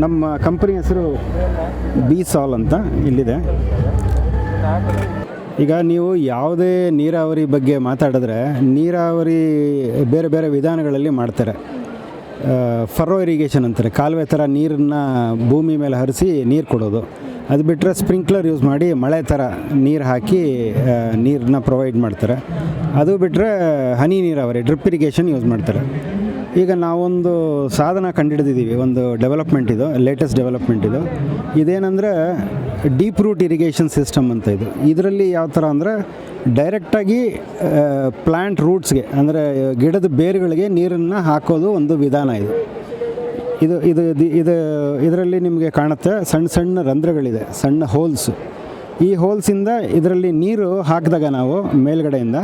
ನಮ್ಮ ಕಂಪನಿ ಹೆಸರು ಬಿ ಸಾಲ್ ಅಂತ ಇಲ್ಲಿದೆ. ಈಗ ನೀವು ಯಾವುದೇ ನೀರಾವರಿ ಬಗ್ಗೆ ಮಾತಾಡಿದ್ರೆ ನೀರಾವರಿ ಬೇರೆ ಬೇರೆ ವಿಧಾನಗಳಲ್ಲಿ ಮಾಡ್ತಾರೆ. ಫರೋ ಇರಿಗೇಷನ್ ಅಂತಾರೆ. ಕಾಲುವೆ ಥರ ನೀರನ್ನ ಭೂಮಿ ಮೇಲೆ ಹರಿಸಿ ನೀರು ಕೊಡೋದು. ಅದು ಬಿಟ್ಟರೆ ಸ್ಪ್ರಿಂಕ್ಲರ್ ಯೂಸ್ ಮಾಡಿ ಮಳೆ ಥರ ನೀರು ಹಾಕಿ ನೀರನ್ನ ಪ್ರೊವೈಡ್ ಮಾಡ್ತಾರೆ. ಅದು ಬಿಟ್ಟರೆ ಹನಿ ನೀರಾವರಿ ಡ್ರಿಪ್ ಇರಿಗೇಷನ್ ಯೂಸ್ ಮಾಡ್ತಾರೆ. ಈಗ ನಾವೊಂದು ಸಾಧನ ಕಂಡುಹಿಡಿದಿದ್ದೀವಿ ಒಂದು ಡೆವಲಪ್ಮೆಂಟ್ ಇದು ಲೇಟೆಸ್ಟ್ ಡೆವಲಪ್ಮೆಂಟ್ ಇದು. ಇದೇನೆಂದರೆ ಡೀಪ್ ರೂಟ್ ಇರಿಗೇಷನ್ ಸಿಸ್ಟಮ್ ಅಂತ ಇದು. ಇದರಲ್ಲಿ ಯಾವ ಥರ ಅಂದರೆ ಡೈರೆಕ್ಟಾಗಿ ಪ್ಲ್ಯಾಂಟ್ ರೂಟ್ಸ್ಗೆ ಅಂದರೆ ಗಿಡದ ಬೇರುಗಳಿಗೆ ನೀರನ್ನು ಹಾಕೋದು ಒಂದು ವಿಧಾನ ಇದು. ಇದು ಇದು ಇದು ಇದರಲ್ಲಿ ನಿಮಗೆ ಕಾಣುತ್ತೆ ಸಣ್ಣ ಸಣ್ಣ ರಂಧ್ರಗಳಿದೆ, ಸಣ್ಣ ಹೋಲ್ಸು ಈ ಹೋಲ್ಸಿಂದ ಇದರಲ್ಲಿ ನೀರು ಹಾಕಿದಾಗ ನಾವು ಮೇಲ್ಗಡೆಯಿಂದ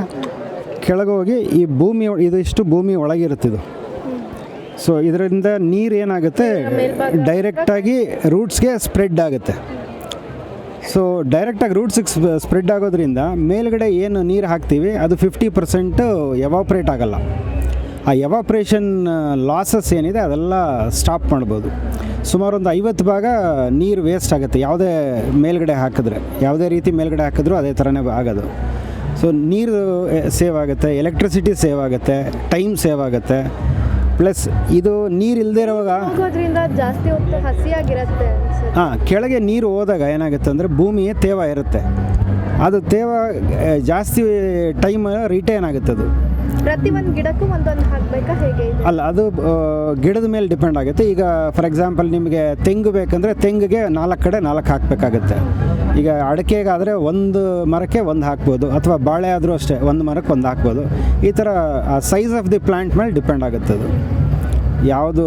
ಕೆಳಗೋಗಿ ಈ ಭೂಮಿ, ಇದಿಷ್ಟು ಭೂಮಿ ಒಳಗಿರುತ್ತಿದು. ಸೊ ಇದರಿಂದ ನೀರು ಏನಾಗುತ್ತೆ? ಡೈರೆಕ್ಟಾಗಿ ರೂಟ್ಸ್ಗೆ ಸ್ಪ್ರೆಡ್ ಆಗುತ್ತೆ. ಸೊ ಡೈರೆಕ್ಟಾಗಿ ರೂಟ್ಸಿಗೆ ಸ್ಪ್ರೆಡ್ ಆಗೋದ್ರಿಂದ ಮೇಲ್ಗಡೆ ಏನು ನೀರು ಹಾಕ್ತೀವಿ, ಅದು ಫಿಫ್ಟಿ ಪರ್ಸೆಂಟು ಎವಾಪ್ರೇಟ್ ಆಗಲ್ಲ. ಆ ಎವಾಪ್ರೇಷನ್ ಲಾಸಸ್ ಏನಿದೆ, ಅದೆಲ್ಲ ಸ್ಟಾಪ್ ಮಾಡ್ಬೋದು. ಸುಮಾರು ಒಂದು ಐವತ್ತು ಭಾಗ ನೀರು ವೇಸ್ಟ್ ಆಗುತ್ತೆ, ಯಾವುದೇ ಮೇಲ್ಗಡೆ ಹಾಕಿದ್ರೆ. ಯಾವುದೇ ರೀತಿ ಮೇಲ್ಗಡೆ ಹಾಕಿದ್ರೂ ಅದೇ ಥರನೇ ಆಗೋದು. ಸೊ ನೀರು ಸೇವ್ ಆಗುತ್ತೆ ಎಲೆಕ್ಟ್ರಿಸಿಟಿ ಸೇವ್ ಆಗುತ್ತೆ ಟೈಮ್ ಸೇವ್ ಆಗುತ್ತೆ. ಪ್ಲಸ್ ಇದು ನೀರು ಇಲ್ಲದೆ ಇರುವಾಗ ಹೋಗೋದ್ರಿಂದ ಜಾಸ್ತಿ ಹೊತ್ತು ಹಸಿಯಾಗಿರತ್ತೆ ಹಾಂ ಕೆಳಗೆ ನೀರು ಹೋದಾಗ ಏನಾಗುತ್ತೆ ಅಂದರೆ ಭೂಮಿಯೇ ತೇವ ಇರುತ್ತೆ. ಅದು ತೇವ ಜಾಸ್ತಿ ಟೈಮ್ ರಿಟೈನ್ ಆಗುತ್ತೆ ಅದು. ಪ್ರತಿ ಒಂದು ಗಿಡಕ್ಕೂ ಒಂದೊಂದು ಹಾಕಬೇಕಾ ಹೇಗೆ ಅಲ್ಲ ಅದು ಗಿಡದ ಮೇಲೆ ಡಿಪೆಂಡ್ ಆಗುತ್ತೆ. ಈಗ ಫಾರ್ ಎಕ್ಸಾಂಪಲ್ ನಿಮಗೆ ತೆಂಗು ಬೇಕಂದರೆ ತೆಂಗಿಗೆ ನಾಲ್ಕು ಕಡೆ ನಾಲ್ಕು ಹಾಕಬೇಕಾಗುತ್ತೆ. ಈಗ ಅಡಿಕೆಗಾದರೆ ಒಂದು ಮರಕ್ಕೆ ಒಂದು ಹಾಕ್ಬೋದು, ಅಥವಾ ಬಾಳೆ ಆದರೂ ಅಷ್ಟೇ ಒಂದು ಮರಕ್ಕೆ ಒಂದು ಹಾಕ್ಬೋದು. ಈ ಥರ ಸೈಜ್ ಆಫ್ ದಿ ಪ್ಲ್ಯಾಂಟ್ ಮೇಲೆ ಡಿಪೆಂಡ್ ಆಗುತ್ತೆ ಅದು. ಯಾವುದು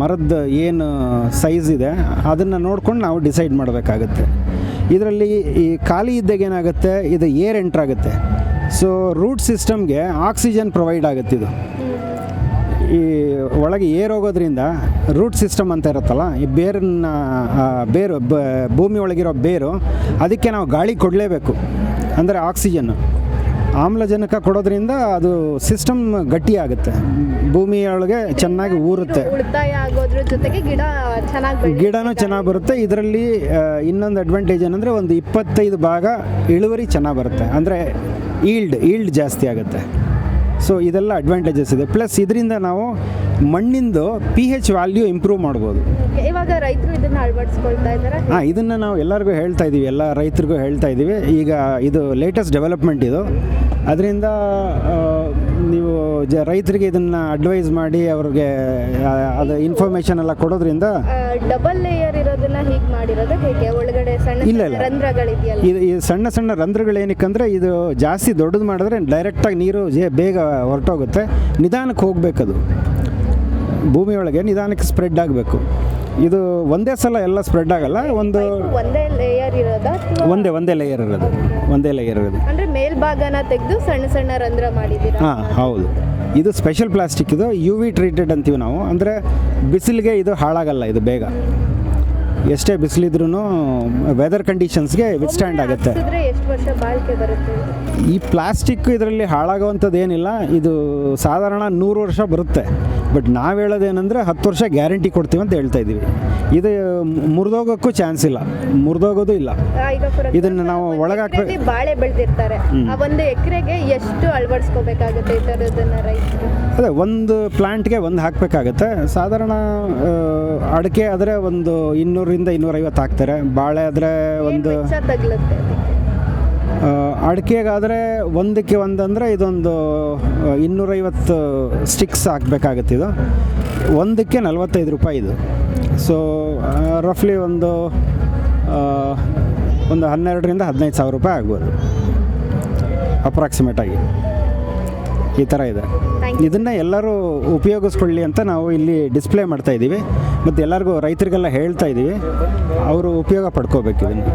ಮರದ ಏನು ಸೈಜ್ ಇದೆ, ಅದನ್ನು ನೋಡ್ಕೊಂಡು ನಾವು ಡಿಸೈಡ್ ಮಾಡಬೇಕಾಗುತ್ತೆ. ಇದರಲ್ಲಿ ಈ ಖಾಲಿ ಇದ್ದಾಗ ಏನಾಗುತ್ತೆ, ಇದು ಏರ್ ಎಂಟ್ರಾಗುತ್ತೆ ಸೊ ರೂಟ್ ಸಿಸ್ಟಮ್ಗೆ ಆಕ್ಸಿಜನ್ ಪ್ರೊವೈಡ್ ಆಗುತ್ತೆ ಇದು. ಈ ಒಳಗೆ ಏರ್ ಹೋಗೋದ್ರಿಂದ ರೂಟ್ ಸಿಸ್ಟಮ್ ಅಂತ ಇರುತ್ತಲ್ಲ ಈ ಬೇರನ್ನ ಬೇರು ಬ- ಭೂಮಿ ಒಳಗಿರೋ ಬೇರು ಅದಕ್ಕೆ ನಾವು ಗಾಳಿ ಕೊಡಲೇಬೇಕು. ಅಂದರೆ ಆಕ್ಸಿಜನ್ನು ಆಮ್ಲಜನಕ ಕೊಡೋದ್ರಿಂದ ಅದು ಸಿಸ್ಟಮ್ ಗಟ್ಟಿಯಾಗುತ್ತೆ ಭೂಮಿಯೊಳಗೆ ಚೆನ್ನಾಗಿ ಊರುತ್ತೆ. ಉಳಿತಾಯ ಆಗೋದ್ರ ಜೊತೆಗೆ ಗಿಡ ಚೆನ್ನಾಗಿ ಗಿಡನೂ ಚೆನ್ನಾಗಿ ಬರುತ್ತೆ. ಇದರಲ್ಲಿ ಇನ್ನೊಂದು ಅಡ್ವಾಂಟೇಜ್ ಏನಂದರೆ ಒಂದು ಇಪ್ಪತ್ತೈದು ಭಾಗ ಇಳುವರಿ ಚೆನ್ನಾಗಿ ಬರುತ್ತೆ. ಅಂದರೆ ಈಲ್ಡ್ ಈಲ್ಡ್ ಜಾಸ್ತಿ ಆಗುತ್ತೆ. ಸೊ ಇದೆಲ್ಲ ಅಡ್ವಾಂಟೇಜಸ್ ಇದೆ. ಪ್ಲಸ್ ಇದರಿಂದ ನಾವು ಮಣ್ಣಿಂದು ಪಿ ಹೆಚ್ ವ್ಯಾಲ್ಯೂ ಇಂಪ್ರೂವ್ ಮಾಡ್ಬೋದು. ಇವಾಗ ರೈತರು ಇದನ್ನ ಅಳವಡಿಸ್ಕೊಳ್ತಾ ಇದ್ದಾರೆ? ಹಾಂ ಇದನ್ನು ನಾವು ಎಲ್ಲರಿಗೂ ಹೇಳ್ತಾ ಇದ್ದೀವಿ ಎಲ್ಲ ರೈತರಿಗೂ ಹೇಳ್ತಾ ಇದ್ದೀವಿ ಈಗ ಇದು ಲೇಟೆಸ್ಟ್ ಡೆವಲಪ್ಮೆಂಟ್ ಇದು. ಅದರಿಂದ ನೀವು ಜ ರೈತರಿಗೆ ಇದನ್ನು ಅಡ್ವೈಸ್ ಮಾಡಿ ಅವ್ರಿಗೆ ಆ, ಅದು ಇನ್ಫಾರ್ಮೇಷನ್ ಎಲ್ಲ ಕೊಡೋದ್ರಿಂದ ಡಬಲ್ ಲೇಯರ್ ಇರೋದನ್ನ ಹೀಗೆ ಮಾಡಿರೋದು ಹೇಗೆ? ಒಳಗಡೆ ಸಣ್ಣ ಇಲ್ಲ, ಸಣ್ಣ ಇಲ್ಲ. ರಂಧ್ರಗಳಿದೆಯಲ್ಲ. ಇದು ಈ ಸಣ್ಣ ಸಣ್ಣ ರಂಧ್ರಗಳು ಏನಕ್ಕಂದ್ರೆ ಇದು ಜಾಸ್ತಿ ದೊಡ್ಡದು ಮಾಡಿದ್ರೆ ಡೈರೆಕ್ಟಾಗಿ ನೀರು ಜೇ- ಬೇಗ ಹೊರಟೋಗುತ್ತೆ. ನಿಧಾನಕ್ಕೆ ಹೋಗ್ಬೇಕದು. ಭೂಮಿಯೊಳಗೆ ನಿಧಾನಕ್ಕೆ ಸ್ಪ್ರೆಡ್ ಆಗಬೇಕು. ಇದು ಒಂದೇ ಸಲ ಎಲ್ಲ ಸ್ಪ್ರೆಡ್ ಆಗಲ್ಲ ಒಂದು ಒಂದೇ ಲೇಯರ್ ಇರೋದು ಒಂದೇ ಒಂದೇ ಲೇಯರ್ ಇರೋದು ಒಂದೇ ಲೇಯರ್ ಇರೋದು. ಅಂದ್ರೆ ಮೇಲ್ಭಾಗನ ತೆಗೆದು ಸಣ್ಣ ಸಣ್ಣ ರಂಧ್ರ ಮಾಡಿದ್ದೀರಾ? ಹಾಂ ಹೌದು. ಇದು ಸ್ಪೆಷಲ್ ಪ್ಲಾಸ್ಟಿಕ್ ಇದು ಯು ವಿ ಟ್ರೀಟೆಡ್ ಅಂತೀವಿ ನಾವು. ಅಂದರೆ ಬಿಸಿಲಿಗೆ ಇದು ಹಾಳಾಗಲ್ಲ ಇದು ಬೇಗ. ಎಷ್ಟೇ ಬಿಸಿಲಿದ್ರೂ ವೆದರ್ ಕಂಡೀಷನ್ಸ್ಗೆ ವಿತ್ಸ್ಟ್ಯಾಂಡ್ ಆಗುತ್ತೆ. ಈ ಪ್ಲಾಸ್ಟಿಕ್ ಇದರಲ್ಲಿ ಹಾಳಾಗುವಂಥದ್ದು ಏನಿಲ್ಲ ಇದು ಸಾಧಾರಣ ನೂರು ವರ್ಷ ಬರುತ್ತೆ. ಬಟ್ ನಾವು ಹೇಳೋದೇನೆಂದರೆ ಹತ್ತು ವರ್ಷ ಗ್ಯಾರಂಟಿ ಕೊಡ್ತೀವಿ ಅಂತ ಹೇಳ್ತಾ ಇದ್ದೀವಿ. ಇದು ಮುರಿದೋಗೋಕ್ಕೂ ಚಾನ್ಸ್ ಇಲ್ಲ. ಮುರಿದೋಗೋದು ಇಲ್ಲ. ಇದನ್ನ ನಾವು ಒಳಗೆ ಹಾಕ್ಬೇಕು. ಬಾಳೆ ಬೆಳೆದಿರ್ತಾರೆ. ಒಂದು ಎಕರೆಗೆ ಎಷ್ಟು ಅಳವಡಿಸ್ಕೋಬೇಕಾಗುತ್ತೆ ಈ ಥರದನ್ನ ರೈತರು? ಅದೇ ಒಂದು ಪ್ಲಾಂಟ್ಗೆ ಒಂದು ಹಾಕಬೇಕಾಗತ್ತೆ. ಸಾಧಾರಣ ಅಡಿಕೆ ಆದರೆ ಒಂದು ಇನ್ನೂರರಿಂದ ಇನ್ನೂರೈವತ್ತು ಹಾಕ್ತಾರೆ. ಬಾಳೆ ಆದರೆ ಒಂದು? ಅಡಿಕೆಗಾದರೆ ಒಂದಕ್ಕೆ ಒಂದಂದರೆ ಇದೊಂದು ಇನ್ನೂರೈವತ್ತು ಸ್ಟಿಕ್ಸ್ ಹಾಕಬೇಕಾಗತ್ತೆ ಇದು. ಒಂದಕ್ಕೆ ನಲವತ್ತೈದು ರೂಪಾಯಿ ಇದು. ಸೊ ರಫ್ಲಿ ಒಂದು ಒಂದು ಹನ್ನೆರಡರಿಂದ ಹದಿನೈದು ಸಾವಿರ ರೂಪಾಯಿ ಆಗ್ಬೋದು. ಅಪ್ರಾಕ್ಸಿಮೇಟಾಗಿ ಈ ಥರ ಇದೆ. ಇದನ್ನು ಎಲ್ಲರೂ ಉಪಯೋಗಿಸ್ಕೊಳ್ಳಿ ಅಂತ ನಾವು ಇಲ್ಲಿ ಡಿಸ್ಪ್ಲೇ ಮಾಡ್ತಾ ಇದ್ದೀವಿ ಮತ್ತು ಎಲ್ಲರಿಗೂ ರೈತರಿಗೆಲ್ಲ ಹೇಳ್ತಾ ಇದ್ದೀವಿ ಅವರು ಉಪಯೋಗ ಪಡ್ಕೋಬೇಕು ಇದನ್ನು.